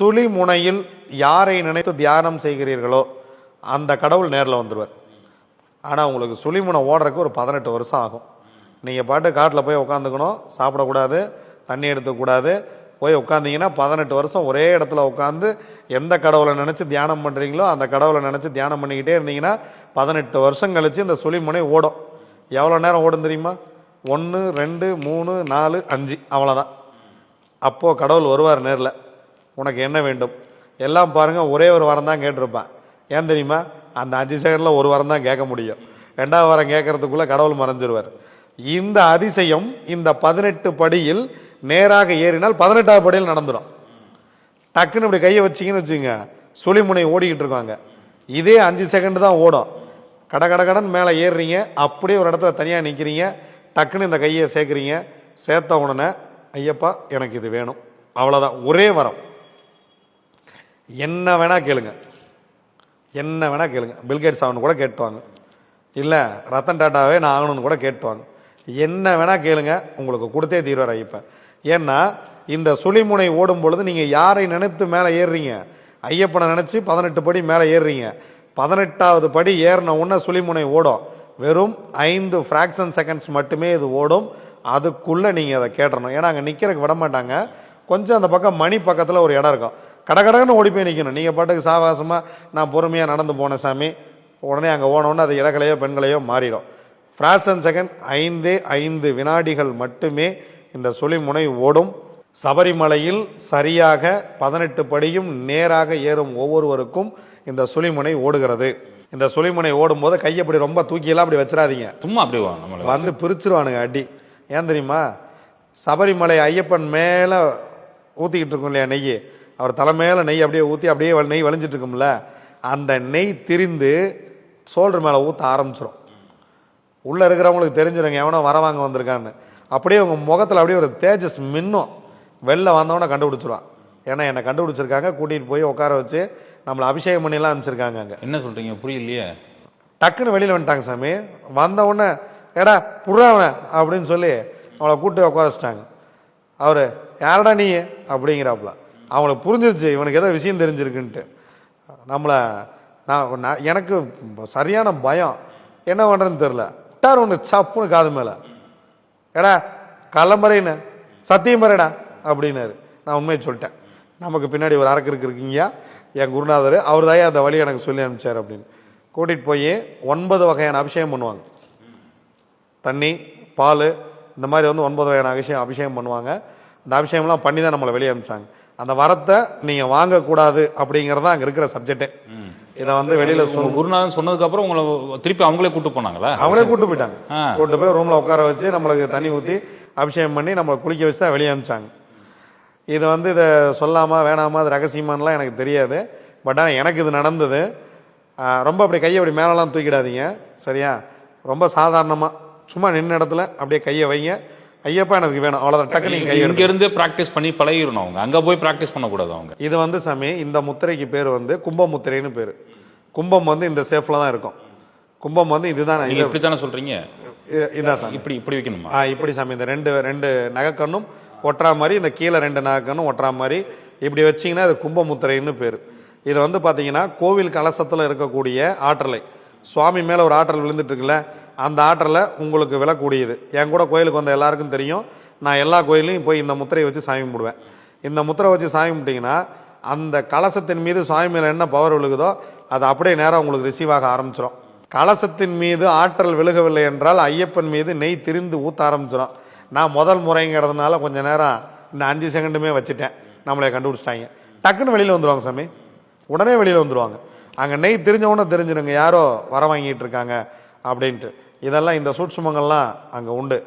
சுழி முனையில் யாரை நினைத்து தியானம் செய்கிறீர்களோ அந்த கடவுள் நேரில் வந்துடுவார். ஆனால் உங்களுக்கு சுழிமுனை ஓடுறதுக்கு ஒரு பதினெட்டு வருஷம் ஆகும். நீங்கள் பாட்டு காட்டில் போய் உட்காந்துக்கணும் சாப்பிடக்கூடாது தண்ணி எடுத்துக்கூடாது போய் உட்காந்திங்கன்னா பதினெட்டு வருஷம் ஒரே இடத்துல உட்காந்து எந்த கடவுளை நினச்சி தியானம் பண்ணுறீங்களோ அந்த கடவுளை நினச்சி தியானம் பண்ணிக்கிட்டே இருந்தீங்கன்னா பதினெட்டு வருஷம் கழித்து இந்த சுழிமுனை ஓடும். எவ்வளோ நேரம் ஓடும் தெரியுமா? ஒன்று ரெண்டு மூணு நாலு அஞ்சு. அவ்வளோதான் அப்போது கடவுள் வருவார் நேரில். உனக்கு என்ன வேண்டும்? எல்லாம் பாருங்கள் ஒரே ஒரு வாரம் தான் கேட்டிருப்பேன். ஏன் தெரியுமா? அந்த அஞ்சு செகண்டில் ஒரு வாரம் தான் கேட்க முடியும். ரெண்டாவது வாரம் கேட்கறதுக்குள்ளே கடவுள் மறைஞ்சிருவார். இந்த அதிசயம் இந்த பதினெட்டு படியில் நேராக ஏறினால் பதினெட்டாவது படியில் நடந்துடும் டக்குன்னு இப்படி கையை வச்சிங்கன்னு வச்சுங்க சுழிமுனை ஓடிக்கிட்டு இருக்காங்க. இதே அஞ்சு செகண்டு தான் ஓடும். கட கட கடன் மேலே ஏறுறீங்க அப்படியே ஒரு இடத்துல தனியாக நிற்கிறீங்க டக்குன்னு இந்த கையை சேர்க்குறீங்க. சேர்த்த உடனே ஐயப்பா எனக்கு இது வேணும். அவ்வளோதான் ஒரே வரம். என்ன வேணால் கேளுங்க. என்ன வேணால் கேளுங்க. பில்கேட்ஸ் ஆகணும் கூட கேட்டுவாங்க. இல்லை ரத்தன் டாட்டாவே நான் ஆகணும்னு கூட கேட்டுவாங்க. என்ன வேணால் கேளுங்க. உங்களுக்கு கொடுத்தே தீர்வார் ஐயப்பன் ஏன்னா இந்த சுழிமுனை ஓடும் பொழுது நீங்கள் யாரை நினைத்து மேலே ஏறுறீங்க? ஐயப்பனை நினச்சி பதினெட்டு படி மேலே ஏறுறீங்க. பதினெட்டாவது படி ஏறின உடனே சுழிமுனை ஓடும். வெறும் ஐந்து ஃப்ராக்ஷன் செகண்ட்ஸ் மட்டுமே இது ஓடும். அதுக்குள்ளே நீங்கள் அதை கேட்டணும் ஏன்னா அங்கே நிற்கிறதுக்கு விட மாட்டாங்க. கொஞ்சம் அந்த பக்கம் மணி பக்கத்தில் ஒரு இடம் இருக்கும். கடகடன்னு ஓடி போய் நிற்கணும் நீங்கள் பாட்டுக்கு சாவாசமாக நான் பொறுமையாக நடந்து போனேன் சாமி. உடனே அங்கே ஓனோன்னு அது இலகலையோ பெண்களையோ மாறிடும். ஃப்ராக்ஷன் செகண்ட் ஐந்தே ஐந்து வினாடிகள் மட்டுமே இந்த சுழிமுனை ஓடும். சபரிமலையில் சரியாக பதினெட்டு படியும் நேராக ஏறும் ஒவ்வொருவருக்கும் இந்த சுழிமுனை ஓடுகிறது. இந்த சுழிமுனை ஓடும்போது கையை இப்படி ரொம்ப தூக்கியெல்லாம் அப்படி வச்சிடாதீங்க. சும்மா நம்மள வந்து பிரிச்சிருவானுங்க அடி. ஏன் தெரியுமா? சபரிமலை ஐயப்பன் மேலே ஊற்றிக்கிட்டு இருக்கும் இல்லையா நெய் அவர் தலை மேலே நெய் அப்படியே ஊற்றி அப்படியே நெய் வலிஞ்சிட்டு இருக்கும்ல அந்த நெய் திரிந்து சோல்டர் மேலே ஊற்ற ஆரம்பிச்சிடும் உள்ளே இருக்கிறவங்களுக்கு தெரிஞ்சிருங்க எவனோ வர வாங்க வந்திருக்கான்னு. அப்படியே உங்கள் முகத்தில் அப்படியே ஒரு தேஜஸ் மின்னும். வெளில வந்தவொடனே கண்டுபிடிச்சிருவான். ஏன்னா என்னை கண்டுபிடிச்சிருக்காங்க கூட்டிகிட்டு போய் உட்கார வச்சு நம்மளை அபிஷேகம் பண்ணிலாம் அனுப்பிச்சிருக்காங்க அங்கே. என்ன சொல்றீங்க புரியலையே? டக்குன்னு வெளியில் வந்துட்டாங்க சாமி. வந்த உடனே ஏடா புறாவன் அப்படின்னு சொல்லி அவளை கூட்டு உட்கார வச்சிட்டாங்க. அவர் யாரடா நீ? அப்படிங்கிறாப்புல. அவங்களுக்கு புரிஞ்சிருச்சு இவனுக்கு ஏதோ விஷயம் தெரிஞ்சிருக்குன்ட்டு. நம்மளை நான் நான் எனக்கு சரியான பயம். என்ன பண்ணுறேன்னு தெரில விட்டார் ஒன்று சப்புன்னு காது மேலே. ஏடா கள்ளம்பறைன்னு சத்தியம் பறைடா அப்படின்னாரு. நான் உண்மையை சொல்லிட்டேன். நமக்கு பின்னாடி ஒரு அரக்கருக்கு இருக்கீங்க என் குருநாதர் அவர் தான் அந்த வழி எனக்கு சொல்லி அனுப்பிச்சார் அப்படின்னு. கூட்டிகிட்டு போய் ஒன்பது வகையான அபிஷேகம் பண்ணுவாங்க. தண்ணி பால் இந்த மாதிரி வந்து ஒன்பது வகையான அபிஷேகம் அபிஷேகம் பண்ணுவாங்க. அந்த அபிஷேகம்லாம் பண்ணி தான் நம்மளை வெளியே அனுப்பிச்சாங்க. அந்த வரத்தை நீங்கள் வாங்கக்கூடாது அப்படிங்கிறது தான் அங்கே இருக்கிற சப்ஜெக்டே இதை வந்து வெளியில் சொல் குருநாதன் சொன்னதுக்கு அப்புறம் உங்களை திருப்பி அவங்களே கூட்டு போனாங்களா? அவங்களே கூட்டு போயிட்டாங்க. கூட்டு போய் ரூமில் உட்கார வச்சு நம்மளுக்கு தண்ணி ஊற்றி அபிஷேகம் பண்ணி நம்மளை குளிக்க வச்சு தான் வெளியே அனுப்பிச்சாங்க. இது வந்து இதை சொல்லாமா வேணாமா அது ரகசியமானலாம் எனக்கு தெரியாது. பட் ஆனால் எனக்கு இது நடந்தது. ரொம்ப அப்படி கையை அப்படி மேலெலாம் தூக்கிடாதீங்க. சரியா? ரொம்ப சாதாரணமாக சும்மா நின்ன இடத்துல அப்படியே கையை வைங்க. ஐயப்பா எனக்கு வேணும். அவ்வளோதான் டக்கு நீங்கள் கையை இங்க இருந்து பிராக்டிஸ் பண்ணி பழகிடணும் அவங்க. அங்க போய் பிராக்டிஸ் பண்ணக்கூடாது அவங்க. இது வந்து சாமி இந்த முத்திரைக்கு பேர் வந்து கும்ப முத்திரைன்னு பேர். கும்பம் வந்து இந்த சேஃபில் தான் இருக்கும். கும்பம் வந்து இதுதான் நீங்க இது இப்படி தானே சொல்றீங்க? இது- இதான் சாமி. இப்படி இப்படி வைக்கணுமா? ஆ இப்படி சாமி. இந்த ரெண்டு ரெண்டு நகைக்கண்ணும் ஒட்டுறா மாதிரி இந்த கீழே ரெண்டு நகைக்கண்ணும் ஒட்டுறா மாதிரி இப்படி வச்சிங்கன்னா அது கும்பமுத்திரைன்னு பேர். இது வந்து பார்த்தீங்கன்னா கோவில் கலசத்தில் இருக்கக்கூடிய ஆற்றலை. சுவாமி மேலே ஒரு ஆற்றல் விழுந்துட்டுருக்குல்ல அந்த ஆற்றலை உங்களுக்கு விழக்கூடியது. என் கூட கோயிலுக்கு வந்த எல்லாருக்கும் தெரியும். நான் எல்லா கோயிலையும் போய் இந்த முத்திரையை வச்சு சாமி கும்பிடுவேன். இந்த முத்திரை வச்சு சாமி கும்பிட்டிங்கன்னா அந்த கலசத்தின் மீது சாமி மேலே என்ன பவர் விழுகுதோ அது அப்படியே நேரம் உங்களுக்கு ரிசீவ் ஆக ஆரம்பிச்சிடும் கலசத்தின் மீது ஆற்றல் விழுகவில்லை என்றால் ஐயப்பன் மீது நெய் திரிந்து ஊற்ற ஆரம்பிச்சிடும் நான் முதல் முறைங்கிறதுனால கொஞ்ச நேரம் இந்த அஞ்சு செகண்டுமே வச்சுட்டேன். நம்மளை கண்டுபிடிச்சிட்டாங்க. டக்குன்னு வெளியில் வந்துடுவாங்க சாமி. உடனே வெளியில் வந்துடுவாங்க அங்கே நெய் தெரிஞ்சவொன்னே தெரிஞ்சிருங்க. தெரிஞ்சிடுங்க யாரோ வர வாங்கிட்டு இருக்காங்க அப்படின்ட்டு. இதெல்லாம் இந்த சூட்சுமங்கள்லாம் அங்கே உண்டு.